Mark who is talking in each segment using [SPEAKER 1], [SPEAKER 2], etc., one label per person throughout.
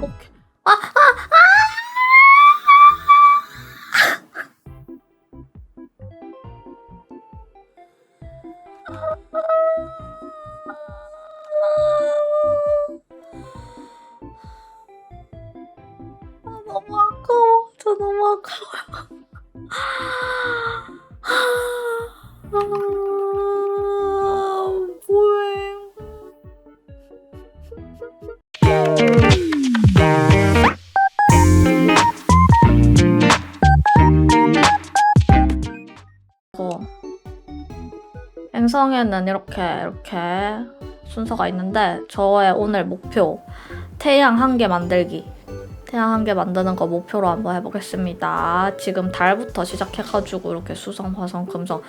[SPEAKER 1] 오 어. 행성에는 이렇게 이렇게 순서가 있는데 저의 오늘 목표 태양 한 개 만들기 태양 한 개 만드는 거 목표로 한번 해보겠습니다. 지금 달부터 시작해가지고 이렇게 수성, 화성, 금성,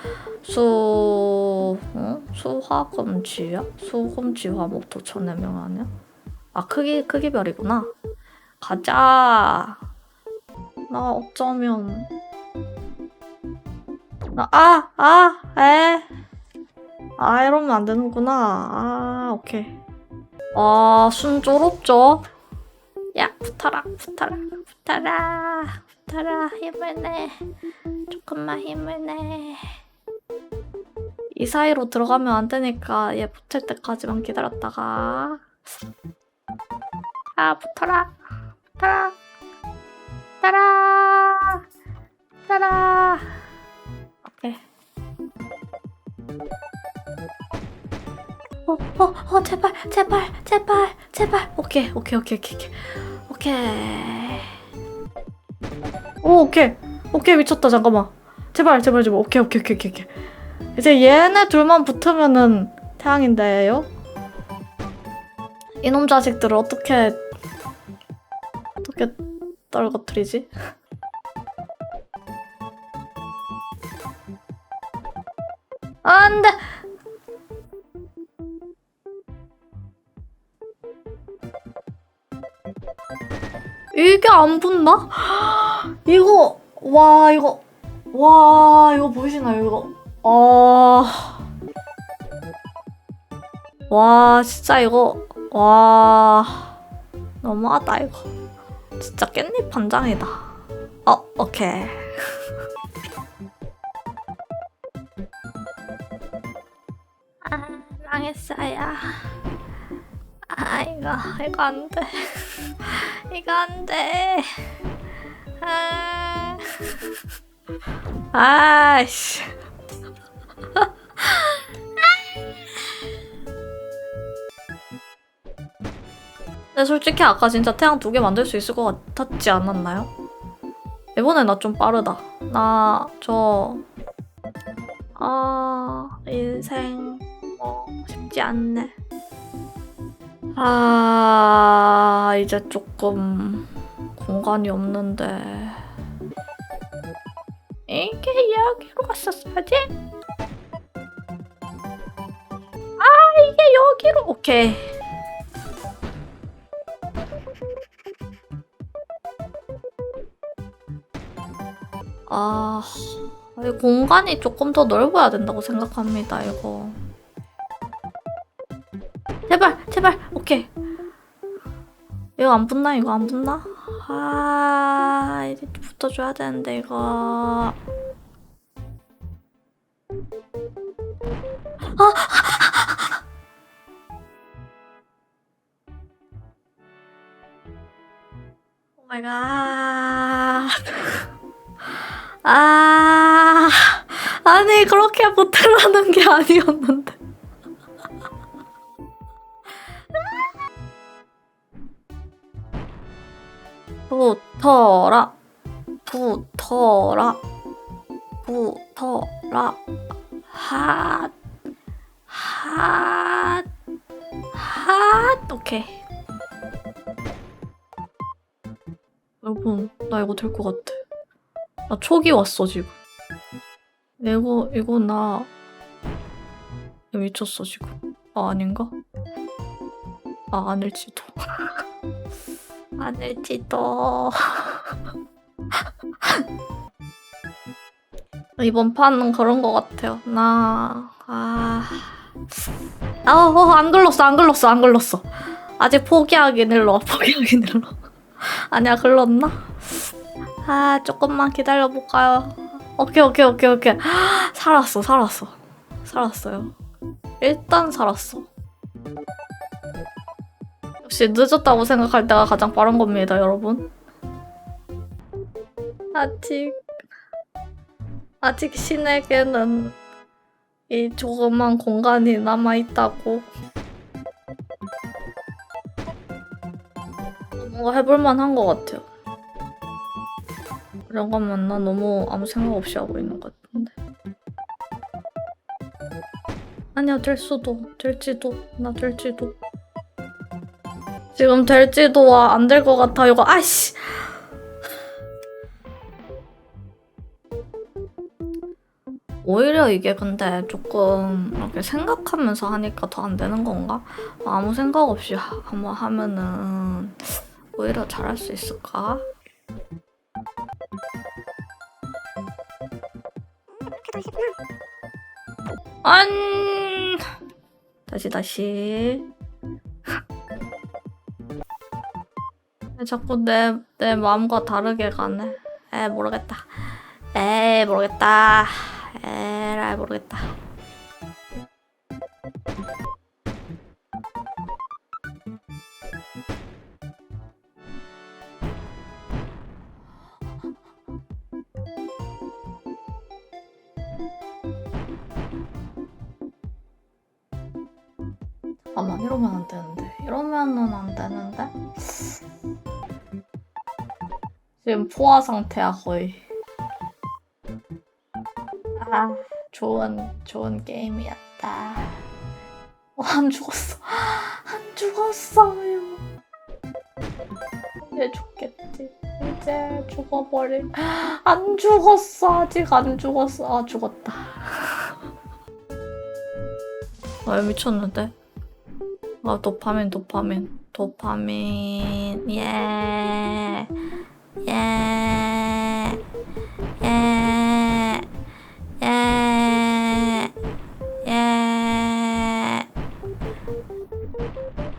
[SPEAKER 1] 수... 어? 수화금지야? 수금지화목토 천내명 아니야? 아 크기 크기별이구나. 가자. 나 어쩌면 나, 아, 아, 에. 아, 이러면 안 되는구나. 아, 오케이. 아, 순조롭죠? 야, 붙어라, 붙어라, 붙어라, 붙어라, 힘을 내. 조금만 힘을 내. 이 사이로 들어가면 안 되니까 얘 붙을 때까지만 기다렸다가. 아, 붙어라, 붙어라, 붙어라, 붙어라. 오케이. 어, 어, 어, 제발, 제발, 제발, 제발. 오케이, 오케이, 오케이, 오케이, 오케이. 오케이. 오, 오케이. 오케이, 미쳤다. 잠깐만. 제발, 제발, 제발. 오케이, 오케이, 오케이. 오케이. 이제 얘네 둘만 붙으면은 태양인데요? 이놈 자식들을 어떻게, 어떻게 떨궈뜨리지? 안 돼! 이게 안 붙나? 이거, 와, 이거, 와, 이거 보이시나요, 이거? 아. 와, 진짜 이거, 와. 너무하다, 이거. 진짜 깻잎 반장이다. 어, 오케이. 아, 망했어요. 아, 이거, 이거 안 돼. 이거 안 돼. 아, 아이씨. 근데 솔직히 아까 진짜 태양 두 개 만들 수 있을 것 같았지 않았나요? 이번에 나 좀 빠르다. 나 저... 아... 인생... 뭐... 쉽지 않네. 아... 이제 조금... 공간이 없는데... 이게 여기로 갔었어야지? 아 이게 여기로... 오케이. 아... 이 공간이 조금 더 넓어야 된다고 생각합니다, 이거. 오케이. 이거 안 붙나? 이거 안 붙나? 아, 이제 붙어줘야 되는데, 이거. 아! 오 마이 갓. 아, 아니, 그렇게 붙으라는 게 아니었는데. 붙어라, 붙어라, 붙어라, 핫, 핫, 핫, 오케이. 여러분, 나 이거 될 것 같아. 나 촉이 왔어 지금. 이거 이거 나 미쳤어 지금. 아 아닌가? 아 아닐지도. 아닐지도. 이번 판은 그런 것 같아요. 나 아. 아, 어, 안 글렀어, 안 글렀어, 안 글렀어. 아직 포기하긴 일러, 포기하긴 일러. 아니야 글렀나? 아 조금만 기다려볼까요? 오케이 오케이 오케이 오케이 살았어 살았어 살았어요 일단 살았어 역시 늦었다고 생각할 때가 가장 빠른 겁니다 여러분. 아직 아직 신에게는 이 조그만 공간이 남아 있다고 뭔가 해볼만 한 것 같아요. 잠깐만 나 너무 아무 생각 없이 하고 있는 것 같은데. 아니야 될 수도 될지도 나 될지도 지금 될지도와 안될 것 같아 이거 아이씨 오히려 이게 근데 조금 이렇게 생각하면서 하니까 더 안 되는 건가? 아무 생각 없이 하- 한번 하면은 오히려 잘할 수 있을까? 안 다시 다시 자꾸 내, 내 마음과 다르게 가네. 에 모르겠다. 에 모르겠다. 에라이 모르겠다 지금 포화 상태야 거의. 아 좋은 좋은 게임이었다. 어, 안 죽었어. 안 죽었어요. 이제 죽겠지. 이제 죽어버린 안 죽었어. 아직 안 죽었어. 아 죽었다. 아 미쳤는데? 아 도파민 도파민 도파민. 예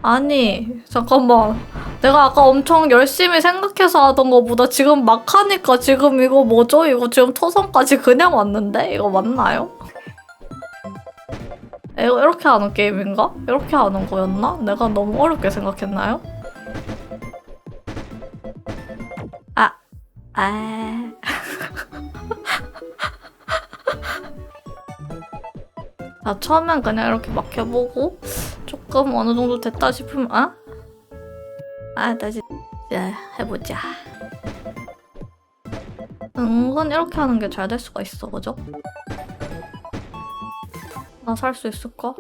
[SPEAKER 1] 아니 잠깐만 내가 아까 엄청 열심히 생각해서 하던 거보다 지금 막 하니까 지금 이거 뭐죠? 이거 지금 토성까지 그냥 왔는데? 이거 맞나요? 이거 이렇게 하는 게임인가? 이렇게 하는 거였나? 내가 너무 어렵게 생각했나요? 아. 나 처음엔 그냥 이렇게 막 해보고 조금 어느 정도 됐다 싶으면 아? 아 다시 해보자. 은근 이렇게 하는 게 잘 될 수가 있어, 그죠? 나 살 수 있을까?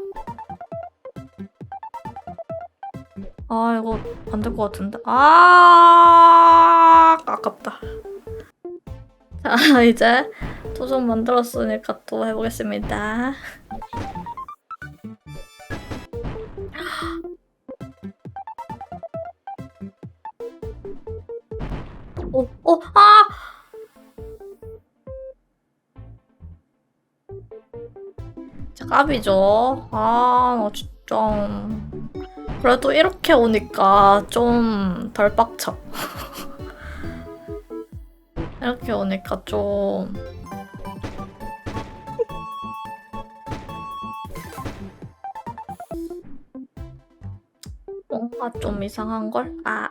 [SPEAKER 1] 아 이거 안 될 것 같은데 아 아깝다 자 이제 도전 만들었으니까 또 해보겠습니다 오, 오, 아! 진짜 깝이죠. 아, 나 진짜. 그래도 이렇게 오니까 좀 덜 빡쳐. 이렇게 오니까 좀. 뭔가 좀 이상한 걸? 아,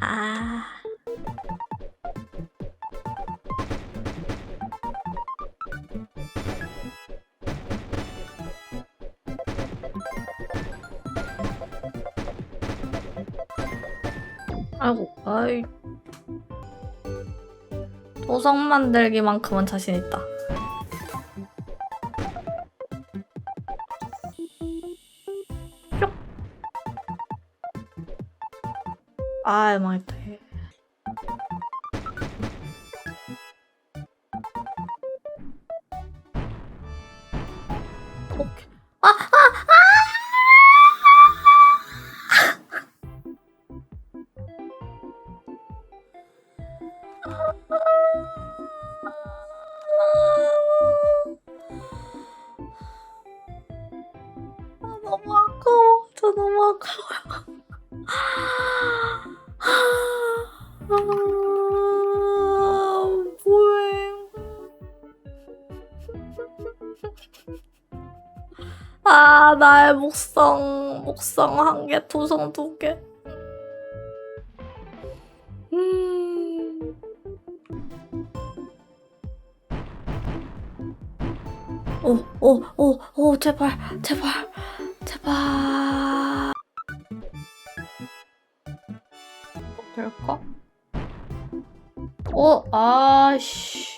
[SPEAKER 1] 아. 아이. 도성 만들기만큼은 자신 있다. 쪽. 아, 망했다. 목성, 목성 한 개, 도성 두 개. 음. 오, 오, 오, 오, 제발, 제발, 제발. 어, 될까? 어, 아씨.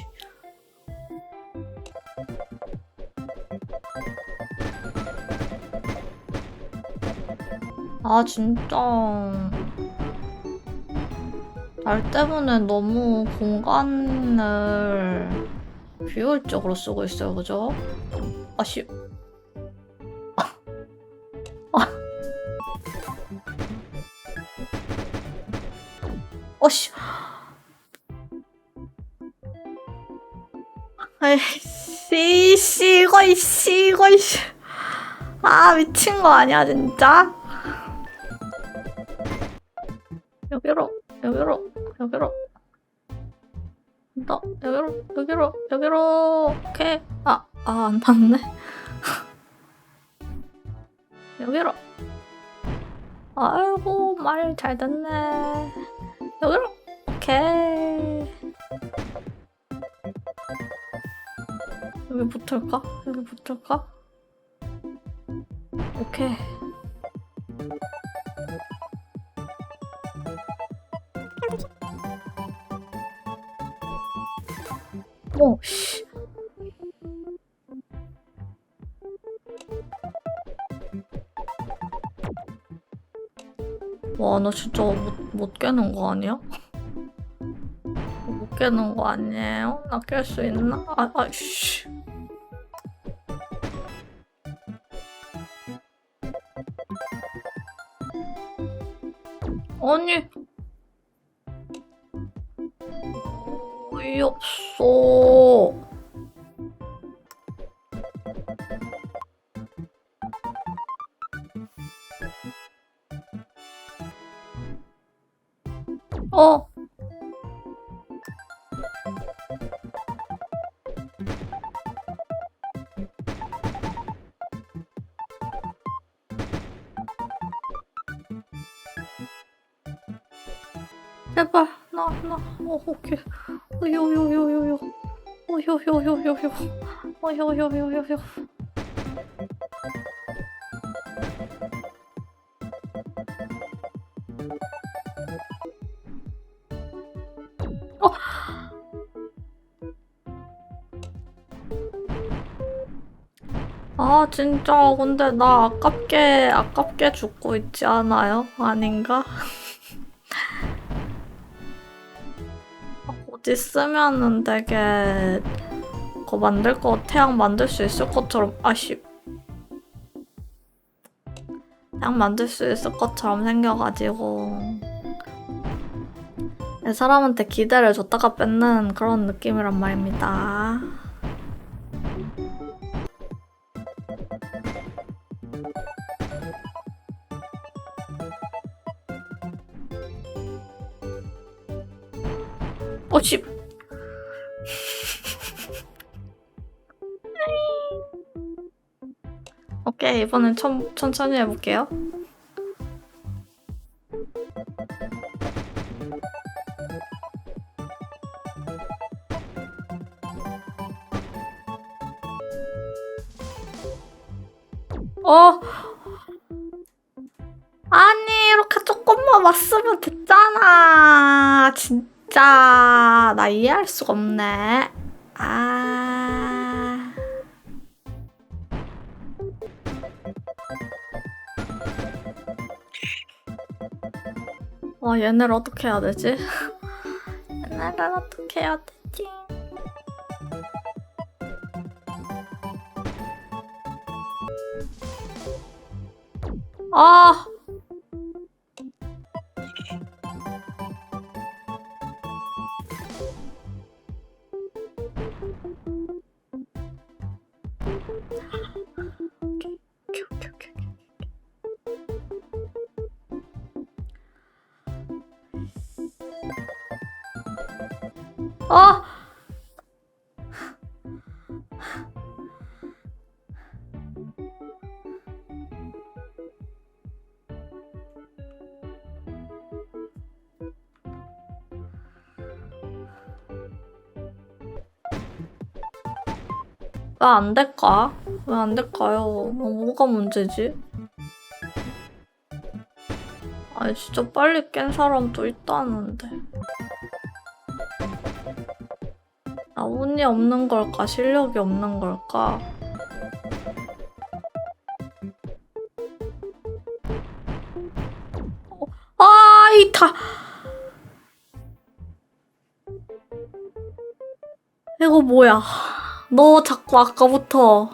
[SPEAKER 1] 아, 진짜. 날 때문에 너무 공간을 비효율적으로 쓰고 있어요, 그죠? 아씨. 아. 어씨. 아이씨, 씨, 이거, 이씨, 이거, 이씨. 아, 미친 거 아니야, 진짜? 여기로, 여기로. 너, 여기로, 여기로, 여기로. 오케이. 아, 아, 안 닿네. 여기로. 아이고, 말 잘 듣네. 여기로. 오케이. 여기 붙을까? 여기 붙을까? 오케이. 어, 씨. 와, 나 진짜 못, 못 깨는 거 아니야? 못 깨는 거 아니에요? 나 깰 수 있나? 아, 아, 씨. 아니. 어이없어. 어. 제발 나나 어 오케이 어요요요요요. 어요요요요요. 어요요요요요. 어. 아, 진짜, 근데 나 아깝게, 아깝게 죽고 있지 않아요? 아닌가? 어디 쓰면은 되게 그거 만들 거 태양 만들 수 있을 것처럼 아씨 태양 만들 수 있을 것처럼 생겨가지고 내 사람한테 기대를 줬다가 뺏는 그런 느낌이란 말입니다. 어, 씨. 오케이, 이번엔 천, 천천히 해볼게요. 나 이해할 수가 없네. 아. 와, 얘네를 어떻게 해야 되지? 얘네를 어떻게 해야 되지? 아! 어? 아! 왜 안 될까? 왜 안 될까요? 어, 뭐가 문제지? 아니 진짜 빨리 깬 사람도 있다는데. 나 운이 없는 걸까? 실력이 없는 걸까? 어, 아이 다. 이거 뭐야? 너 자꾸 아까부터.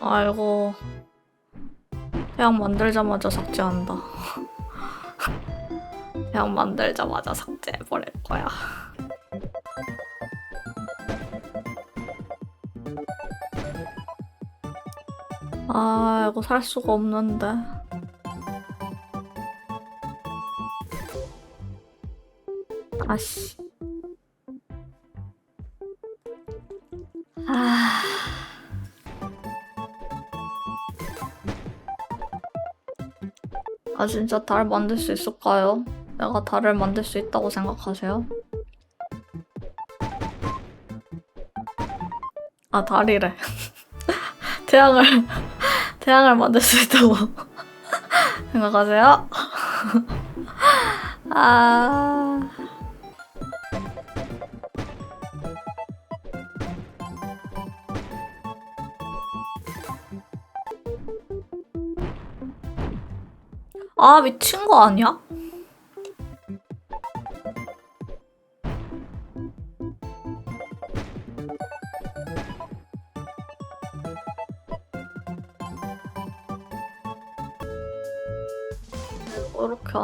[SPEAKER 1] 아이고. 그냥 만들자마자 삭제한다 그냥 만들자마자 삭제해버릴 거야. 아 이거 살 수가 없는데. 아씨. 아. 아 진짜 달 만들 수 있을까요? 내가 달을 만들 수 있다고 생각하세요? 아 달이래 태양을 태양을 만들 수 있다고 생각하세요? 아 아, 미친 거 아니야?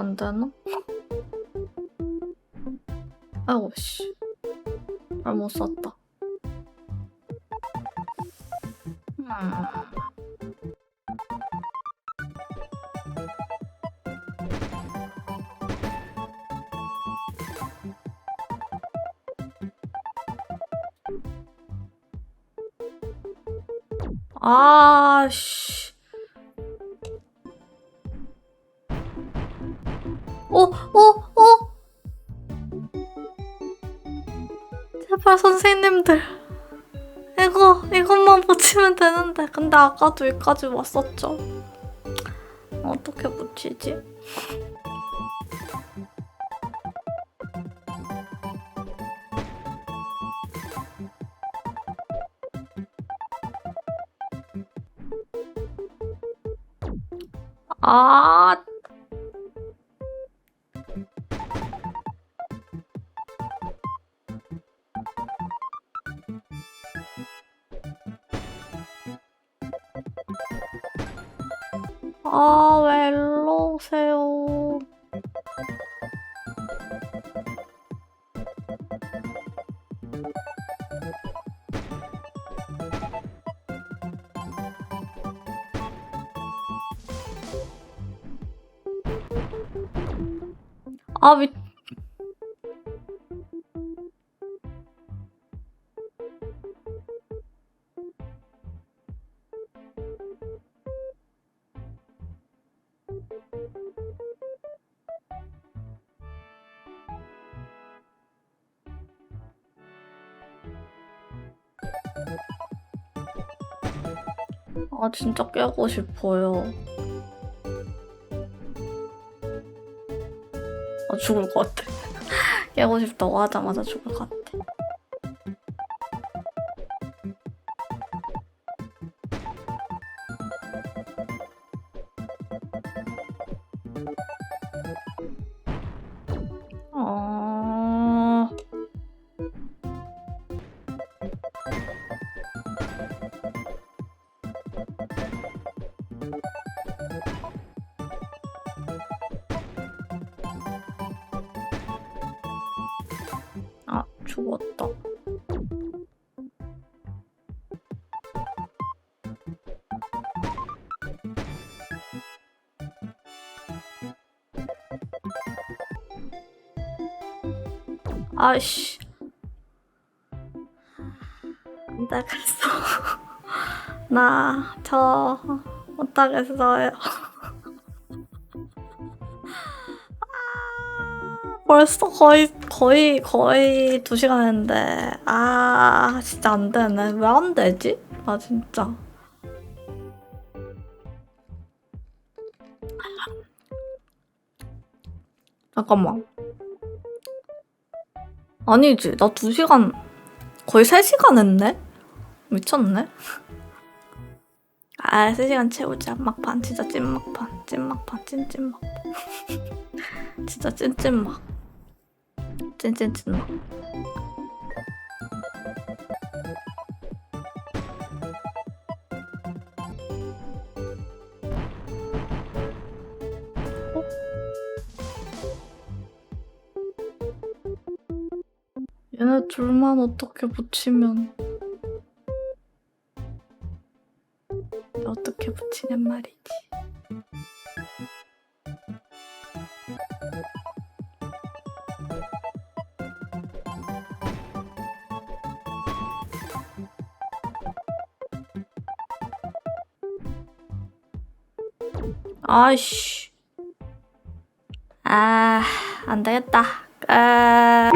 [SPEAKER 1] 안 되나? 아이고, 씨. 잘못 썼다. 음. 아, 씨. 어, 어, 어? 제발 선생님들. 이거, 이것만 붙이면 되는데. 근데 아까도 여기까지 왔었죠. 어떻게 붙이지? 아, 아, 왜 일로 오세요? 아, 미... 아, 진짜 깨고 싶어요. 아, 죽을 것 같아. 깨고 싶다고 하자마자 죽을 것 같아. 아, 죽었다. 아이씨. 안 되겠어. 나, 저, 못하겠어요. 아, 벌써 거의 거의 거의 두 시간 했는데 아 진짜 안 되네 왜 안 되지? 아 진짜 잠깐만 아니지 나 두 시간 거의 세 시간 했네 미쳤네 아, 3시간 채우자. 막판. 진짜 찐막판. 찐막판. 찐찐막. 진짜 찐찐막. 찐찐찐막. 어? 얘네 둘만 어떻게 붙이면 어떻게 붙이냔 말이지. 아이씨. 아, 안 되겠다. 아...